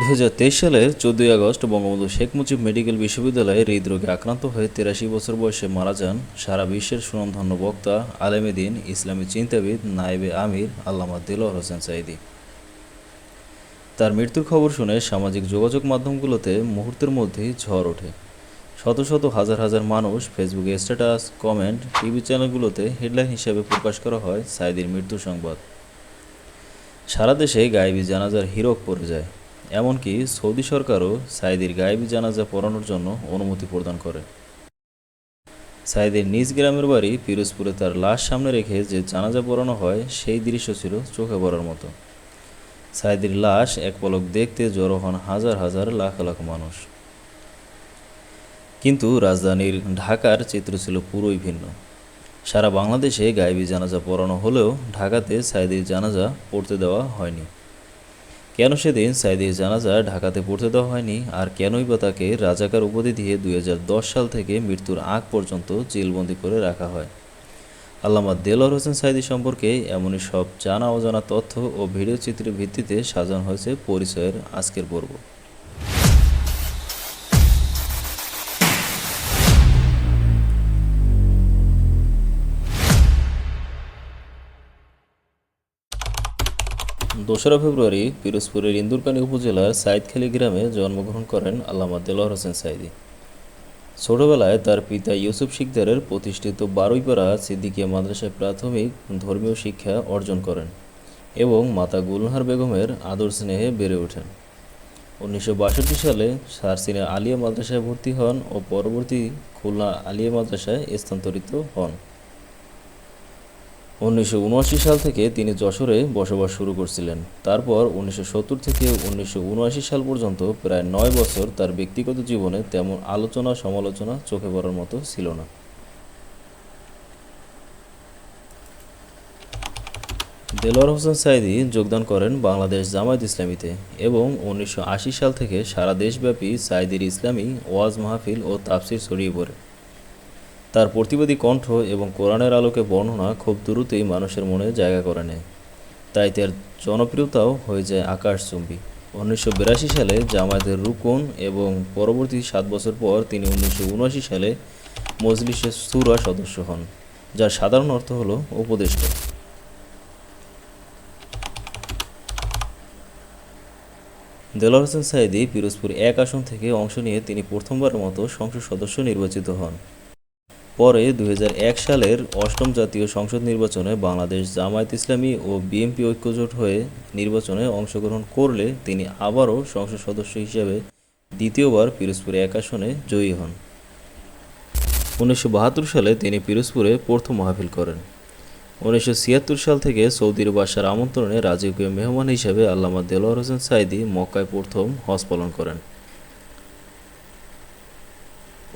দু হাজার তেইশ সালের চোদ্দই আগস্ট বঙ্গবন্ধু শেখ মুজিব মেডিকেল বিশ্ববিদ্যালয়ে হৃদরোগে আক্রান্ত হয়ে তেরাশি বছর বয়সে মারা যান সারা বিশ্বের সুনামধন্য বক্তা আলেমে দিন ইসলামী চিন্তাবিদ নায়েবে আমির আল্লামা দিলওয়ার হোসেন সাইদি তার মৃত্যুর খবর শুনে সামাজিক যোগাযোগ মাধ্যমগুলোতে মুহূর্তের মধ্যেই ঝড় ওঠে। শত শত হাজার হাজার মানুষ ফেসবুকে স্ট্যাটাস, কমেন্ট, টিভি চ্যানেলগুলোতে হেডলাইন হিসেবে প্রকাশ করা হয় সাইদির মৃত্যু সংবাদ। সারা দেশে গায়েবী জানাজার হিরক পড়ে যায়। এমনকি সৌদি সরকারও সাইদির গায়েবী জানাজা পড়ানোর জন্য অনুমতি প্রদান করে। সাইদের নিজ গ্রামের বাড়ি পিরোজপুরে তার লাশ সামনে রেখে যে জানাজা পড়ানো হয়, সেই দৃশ্য ছিল চোখে পড়ার মতো। সাইদির লাশ এক পলক দেখতে জড়ো হন হাজার হাজার লাখ লাখ মানুষ। কিন্তু রাজধানীর ঢাকার চিত্র ছিল পুরোই ভিন্ন। সারা বাংলাদেশে গায়েবী জানাজা পড়ানো হলেও ঢাকাতে সাইদির জানাজা পড়তে দেওয়া হয়নি। কেন সেদিন সাইদির জানাজা ঢাকাতে পড়তে দেওয়া হয়নি? আর কেনই বা তাকে রাজাকার উপাধি দিয়ে দুই হাজার দশ সাল থেকে মৃত্যুর আগ পর্যন্ত জেলবন্দি করে রাখা হয়? আল্লামা দেলোয়ার হোসেন সাইদি সম্পর্কে এমনই সব জানা অজানা তথ্য ও ভিডিও চিত্রের ভিত্তিতে সাজানো হয়েছে পরিচয়ের আজকের পর্ব। দোসরা ফেব্রুয়ারি পিরোজপুরের ইন্দুরকানী উপজেলার সাইদখালী গ্রামে জন্মগ্রহণ করেন আল্লামা দেলোয়ার হোসেন সাইদি। ছোটবেলায় তার পিতা ইউসুফ শিকদারের প্রতিষ্ঠিত বারুইপাড়া সিদ্দিকিয়া মাদ্রাসায় প্রাথমিক ধর্মীয় শিক্ষা অর্জন করেন এবং মাতা গুলহার বেগমের আদর স্নেহে বেড়ে ওঠেন। উনিশশো বাষট্টি সালে সারসিনা আলিয়া মাদ্রাসায় ভর্তি হন ও পরবর্তী খুলনা আলিয়া মাদ্রাসায় স্থানান্তরিত হন। উনিশশো উনআশি সাল থেকে তিনি যশোরে বসবাস শুরু করছিলেন। তারপর উনিশশো সত্তর থেকে উনিশশো উনআশি সাল পর্যন্ত প্রায় নয় বছর তার ব্যক্তিগত জীবনে তেমন আলোচনা, সমালোচনা চোখে পড়ার মতো ছিল না। দেলোয়ার হোসেন সাইদি যোগদান করেন বাংলাদেশ জামায়াত ইসলামীতে এবং উনিশশো আশি সাল থেকে সারা দেশব্যাপী সাইদির ইসলামী ওয়াজ মাহফিল ও তাফসির ছড়িয়ে পড়ে। তার প্রতিবাদী কণ্ঠ এবং কোরআনের আলোকে বর্ণনা খুব দ্রুতই মানুষের মনে জায়গা করে নেয়। তাই তার জনপ্রিয়তাও হয়ে যায় আকাশচুম্বী। উনিশশো বিরাশি সালে জামায়াতের রুকন এবং পরবর্তী সাত বছর পর তিনি উনিশশো উনআশি সালে মজলিসের সুরা সদস্য হন, যার সাধারণ অর্থ হল উপদেষ্টা। দেলোয়ার হোসেন সাইদি পিরোজপুর এক আসন থেকে অংশ নিয়ে তিনি প্রথমবারের মতো সংসদ সদস্য নির্বাচিত হন। পরে দু হাজার এক সালের অষ্টম জাতীয় সংসদ নির্বাচনে বাংলাদেশ জামায়াত ইসলামী ও বিএনপি ঐক্যজোট হয়ে নির্বাচনে অংশগ্রহণ করলে তিনি আবারও সংসদ সদস্য হিসেবে দ্বিতীয়বার পিরোজপুরে এক আসনে জয়ী হন। উনিশশো বাহাত্তর সালে তিনি পিরোজপুরে প্রথম মাহফিল করেন। উনিশশো ছিয়াত্তর সাল থেকে সৌদির বাসার আমন্ত্রণে রাজকীয় মেহমান হিসেবে আল্লামা দেলোয়ার হোসেন সাইদি মক্কায় প্রথম হজ পালন করেন।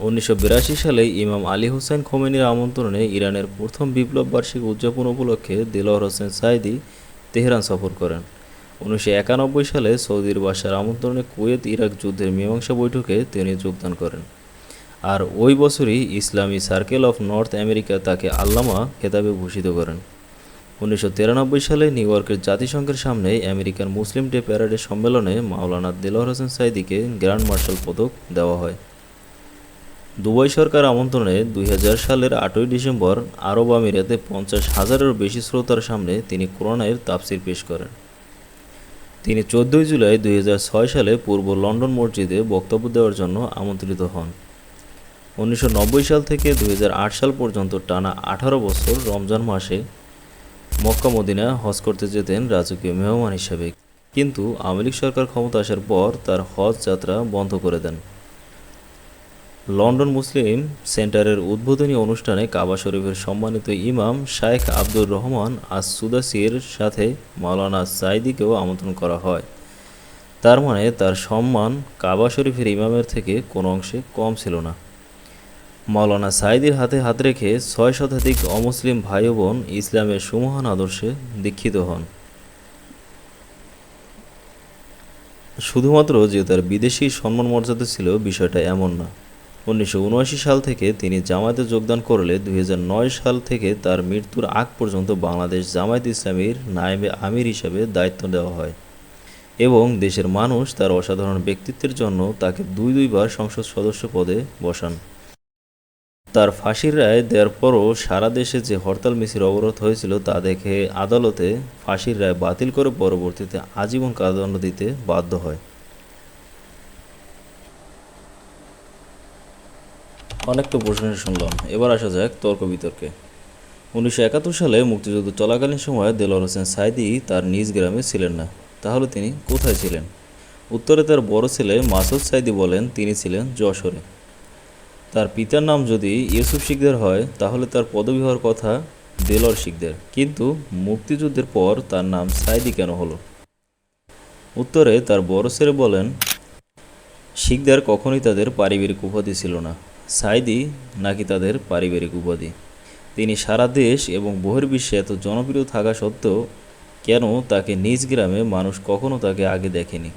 উনিশশো বিরাশি সালে ইমাম আলী হোসেন খোমেনির আমন্ত্রণে ইরানের প্রথম বিপ্লব বার্ষিক উদযাপন উপলক্ষে দেলোয়ার হোসেন সাইদি তেহরান সফর করেন। উনিশশো একানব্বই সালে সৌদির বাসার আমন্ত্রণে কুয়েত ইরাক যুদ্ধের মীমাংসা বৈঠকে তিনি যোগদান করেন। আর ওই বছরই ইসলামী সার্কেল অফ নর্থ আমেরিকা তাকে আল্লামা খেতাবে ভূষিত করেন। উনিশশো তিরানব্বই সালে নিউ ইয়র্কের জাতিসংঘের সামনে আমেরিকান মুসলিম ডে প্যারেডের সম্মেলনে মাওলানা দেলোয়ার হোসেন সাইদিকে গ্র্যান্ড মার্শাল পদক দেওয়া হয়। দুবাই সরকার আমন্ত্রণে দুই হাজার সালের আটই ডিসেম্বর আরব আমিরাতে পঞ্চাশ হাজারেরও বেশি শ্রোতার সামনে তিনি কোরআনের তাফসির পেশ করেন। তিনি চোদ্দোই জুলাই দুই হাজার ছয় সালে পূর্ব লন্ডন মসজিদে বক্তব্য দেওয়ার জন্য আমন্ত্রিত হন। উনিশশো নব্বই সাল থেকে দুই হাজার আট সাল পর্যন্ত টানা আঠারো বছর রমজান মাসে মক্কা মদিনা হজ করতে যেতেন রাজকীয় মেহমান হিসেবে। কিন্তু আওয়ামী সরকার ক্ষমতা আসার পর তার হজ যাত্রা বন্ধ করে দেন। লন্ডন মুসলিম সেন্টারের উদ্বোধনী অনুষ্ঠানে কাবা শরীফের সম্মানিত ইমাম শায়েখ আব্দুর রহমান আস সুদাসির সাথে মাওলানা সাইদিকেও আমন্ত্রণ করা হয়। তার মানে তার সম্মান কাবা শরীফের ইমামের থেকে কোনো অংশে কম ছিল না। মাওলানা সাইদির হাতে হাত রেখে ছয় শতাধিক অমুসলিম ভাই বোন ইসলামের সুমহান আদর্শে দীক্ষিত হন। শুধুমাত্র যে তার বিদেশি সম্মান মর্যাদা ছিল বিষয়টা এমন না। উনিশশো উনআশি সাল থেকে তিনি জামায়াতে যোগদান করলে দুই হাজার নয় সাল থেকে তার মৃত্যুর আগ পর্যন্ত বাংলাদেশ জামায়াত ইসলামীর নায়েবে আমির হিসেবে দায়িত্ব দেওয়া হয় এবং দেশের মানুষ তার অসাধারণ ব্যক্তিত্বের জন্য তাকে দুই দুইবার সংসদ সদস্য পদে বসান। তার ফাঁসির রায় দেওয়ার পরও সারা দেশে যে হরতাল মিছিল অবরোধ হয়েছিল তা দেখে আদালতে ফাঁসির রায় বাতিল করে পরবর্তীতে আজীবন কারাদণ্ড দিতে বাধ্য হয়। অনেক তো প্রশ্ন শুনলাম। এবার আসা যাক তর্ক বিতর্কে। উনিশশো একাত্তর সালে মুক্তিযুদ্ধ চলাকালীন সময়ে দেলোয়ার হোসেন সাইদি তার নিজ গ্রামে ছিলেন না। তাহলে তিনি কোথায় ছিলেন? উত্তরে তার বড় ছেলে মাসুদ সাইদি বলেন, তিনি ছিলেন যশোরে। তার পিতার নাম যদি ইউসুফ শিকদার হয়, তাহলে তার পদবি হওয়ার কথা দেলোয়ার শিকদার। কিন্তু মুক্তিযুদ্ধের পর তার নাম সাইদি কেন হলো? উত্তরে তার বড় ছেলে বলেন, শিকদার কখনোই তাদের পারিবারিক উপাধি ছিল না। সাইদি নাকি তাদের পারিবারিক উপাধি? তিনি সারা দেশ এবং বহির্বিশ্বে এত জনপ্রিয় থাকা সত্ত্বেও কেন তাকে নিজ গ্রামে মানুষ কখনো তাকে আগে দেখেনি?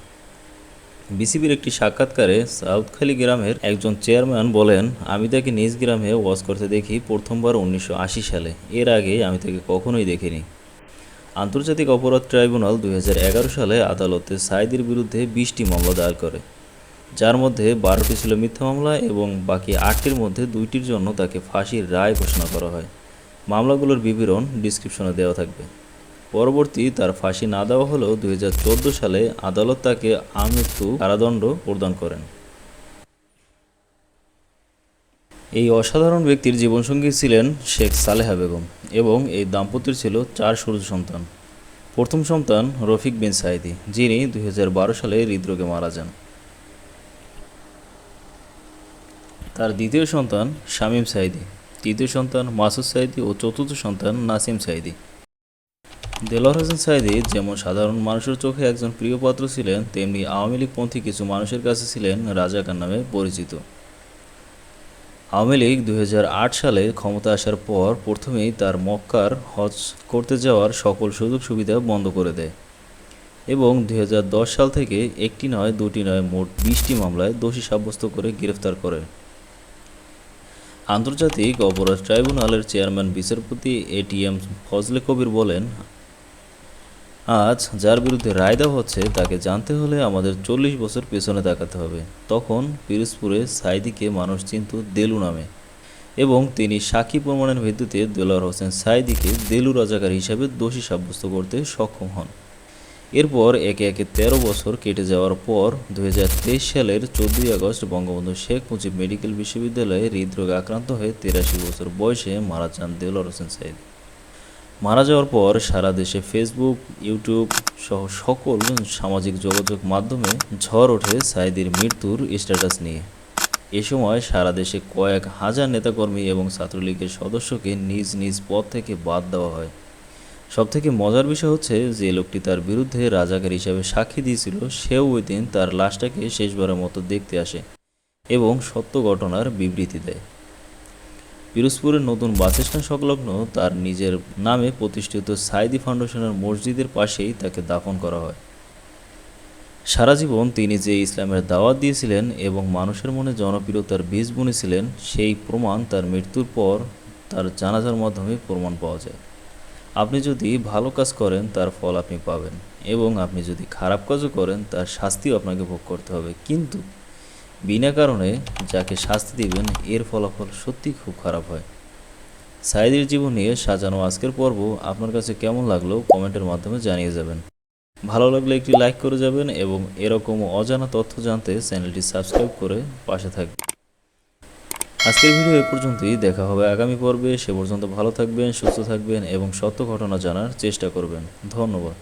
বিসিবির একটি সাক্ষাৎকারে সাউথখালী গ্রামের একজন চেয়ারম্যান বলেন, আমি তাকে নিজ গ্রামে ওয়াজ করতে দেখি প্রথমবার উনিশশো আশি সালে। এর আগে আমি তাকে কখনোই দেখিনি। আন্তর্জাতিক অপরাধ ট্রাইব্যুনাল দুই হাজার এগারো সালে আদালতে সাইদির বিরুদ্ধে বিশটি মামলা দায়ের করে। যার মধ্যে বারোটি ছিল মিথ্যা মামলা এবং বাকি আটটির মধ্যে দুইটির জন্য তাকে ফাঁসির রায় ঘোষণা করা হয়। মামলাগুলোর বিবরণ ডিসক্রিপশনে দেওয়া থাকবে। পরবর্তী তার ফাঁসি না দেওয়া হলেও দুই সালে আদালত তাকে আমৃত্যু কারাদণ্ড প্রদান করেন। এই অসাধারণ ব্যক্তির জীবনসঙ্গী ছিলেন শেখ সালেহা বেগম এবং এই দাম্পত্যের ছিল চার সূর্য সন্তান। প্রথম সন্তান রফিক বিন সাইদি যিনি দুই হাজার বারো সালে হৃদরোগে মারা যান। তার দ্বিতীয় সন্তান শামীম সাইদি তৃতীয় সন্তান মাসুদ সাইদি ও চতুর্থ সন্তান নাসিম সাইদি দেলোয়ার হোসেন সাইদি যেমন সাধারণ মানুষের চোখে একজন প্রিয় পাত্র ছিলেন, তেমনি আওয়ামী লীগপন্থী কিছু মানুষের কাছে ছিলেন রাজাকার নামে পরিচিত। আওয়ামী লীগ দুই হাজার আট সালে ক্ষমতা আসার পর প্রথমেই তার মক্কার হজ করতে যাওয়ার সকল সুযোগ সুবিধা বন্ধ করে দেয় এবং দুই হাজার দশ সাল থেকে একটি নয়, দুটি নয়, মোট বিশটি মামলায় দোষী সাব্যস্ত করে গ্রেফতার করে। আন্তর্জাতিক অপরাধ ট্রাইব্যুনালের চেয়ারম্যান, বিচারপতি এটিএম ফজলে কবির বলেন, আজ যার বিরুদ্ধে রায় দেওয়া হচ্ছে, তাকে জানতে হলে আমাদের চল্লিশ বছর পেছনে তাকাতে হবে। তখন পিরোজপুরে সাইদিকে মানুষ চিনত দেলু নামে এবং তিনি সাক্ষী প্রমাণের ভিত্তিতে দেলোয়ার হোসেন সাইদিকে দেলু রাজাকার হিসাবে দোষী সাব্যস্ত করতে সক্ষম হন। এরপর একে একে তেরো বছর কেটে যাওয়ার পর দুই হাজার তেইশ সালের চোদ্দই আগস্ট বঙ্গবন্ধু শেখ মুজিব মেডিকেল বিশ্ববিদ্যালয়ে হৃদরোগে আক্রান্ত হয়ে তেরাশি বছর বয়সে মারা যান দেলোয়ার হোসেন সাইদ মারা যাওয়ার পর সারা দেশে ফেসবুক, ইউটিউব সহ সকল সামাজিক যোগাযোগ মাধ্যমে ঝড় ওঠে সাইদির মৃত্যুর স্ট্যাটাস নিয়ে। এ সময় সারা দেশে কয়েক হাজার নেতাকর্মী এবং ছাত্রলীগের সদস্যকে নিজ নিজ পদ থেকে বাদ দেওয়া হয়। সবথেকে মজার বিষয় হচ্ছে যে লোকটি তার বিরুদ্ধে রাজাকার হিসাবে সাক্ষী দিয়েছিল, সেও ওই দিন তার লাশটাকে শেষবারের মতো দেখতে আসে এবং সত্য ঘটনার বিবৃতি দেয়। পিরোজপুরের নতুন বাস সংলগ্ন তার নিজের নামে প্রতিষ্ঠিত সাইদি ফাউন্ডেশনের মসজিদের পাশেই তাকে দাফন করা হয়। সারা জীবন তিনি যে ইসলামের দাওয়াত দিয়েছিলেন এবং মানুষের মনে জনপ্রিয়তার বীজ বুনেছিলেন সেই প্রমাণ তার মৃত্যুর পর তার জানাজার মাধ্যমে প্রমাণ পাওয়া যায়। আপনি যদি ভালো কাজ করেন, তার ফল আপনি পাবেন এবং আপনি যদি খারাপ কাজও করেন, তার শাস্তিও আপনাকে ভোগ করতে হবে। কিন্তু বিনা কারণে যাকে শাস্তি দিবেন, এর ফলাফল সত্যিই খুব খারাপ হয়। সাইদের জীবন নিয়ে সাজানো আজকের পর্ব আপনার কাছে কেমন লাগল, কমেন্টের মাধ্যমে জানিয়ে যাবেন। ভালো লাগলে একটি লাইক করে যাবেন এবং এরকম অজানা তথ্য জানতে চ্যানেলটি সাবস্ক্রাইব করে পাশে থাকবেন। আজকের ভিডিও এ পর্যন্তই, দেখা হবে আগামী পর্বে। সে পর্যন্ত ভালো থাকবেন, সুস্থ থাকবেন এবং সত্য ঘটনা জানার চেষ্টা করবেন। ধন্যবাদ।